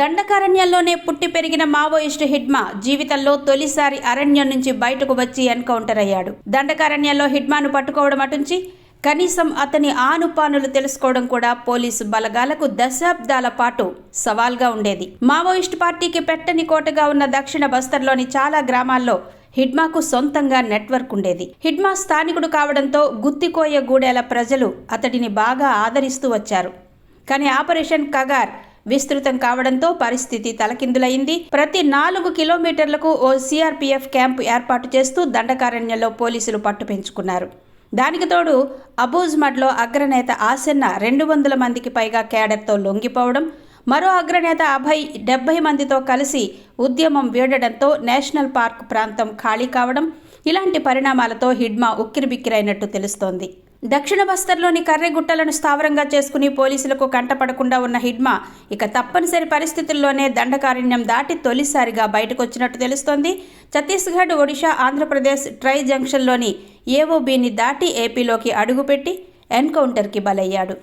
దండకారణ్యంలోనే పుట్టి పెరిగిన మావోయిస్టు హిడ్మా జీవితంలో తొలిసారి అరణ్యం నుంచి బయటకు వచ్చి ఎన్కౌంటర్ అయ్యాడు. దండకారణ్యంలో హిడ్మాను పట్టుకోవడం అటుంచి కనీసం అతని ఆనుపానులు తెలుసుకోవడం కూడా పోలీసు బలగాలకు దశాబ్దాల పాటు సవాల్గా ఉండేది. మావోయిస్టు పార్టీకి పెట్టని కోటగా ఉన్న దక్షిణ బస్తర్లోని చాలా గ్రామాల్లో హిడ్మాకు సొంతంగా నెట్వర్క్ ఉండేది. హిడ్మా స్థానికుడు కావడంతో గుత్తికోయ గూడెల ప్రజలు అతడిని బాగా ఆదరిస్తూ వచ్చారు. కానీ ఆపరేషన్ కగార్ విస్తృతం కావడంతో పరిస్థితి తలకిందులైంది. ప్రతి నాలుగు కిలోమీటర్లకు ఓ సిఆర్పీఎఫ్ క్యాంపు ఏర్పాటు చేస్తూ దండకారణ్యంలో పోలీసులు పట్టు పెంచుకున్నారు. దానికి తోడు అబూజ్మడ్లో అగ్రనేత ఆసన్న రెండు వందల మందికి పైగా కేడర్తో లొంగిపోవడం మరో అగ్రనేత అభయ్ డెబ్బై మందితో కలిసి ఉద్యమం వీడడంతో నేషనల్ పార్క్ ప్రాంతం ఖాళీ కావడం ఇలాంటి పరిణామాలతో హిడ్మా ఉక్కిరిబిక్కిరైనట్టు తెలుస్తోంది. దక్షిణ బస్తర్లోని కర్రెగుట్టలను స్థావరంగా చేసుకుని పోలీసులకు కంటపడకుండా ఉన్న హిడ్మా ఇక తప్పనిసరి పరిస్థితుల్లోనే దండకారణ్యం దాటి తొలిసారిగా బయటకొచ్చినట్టు తెలుస్తోంది. ఛత్తీస్గఢ్ ఒడిషా ఆంధ్రప్రదేశ్ ట్రై జంక్షన్లోని ఏఓబీని దాటి ఏపీలోకి అడుగుపెట్టి ఎన్కౌంటర్కి బలయ్యాడు.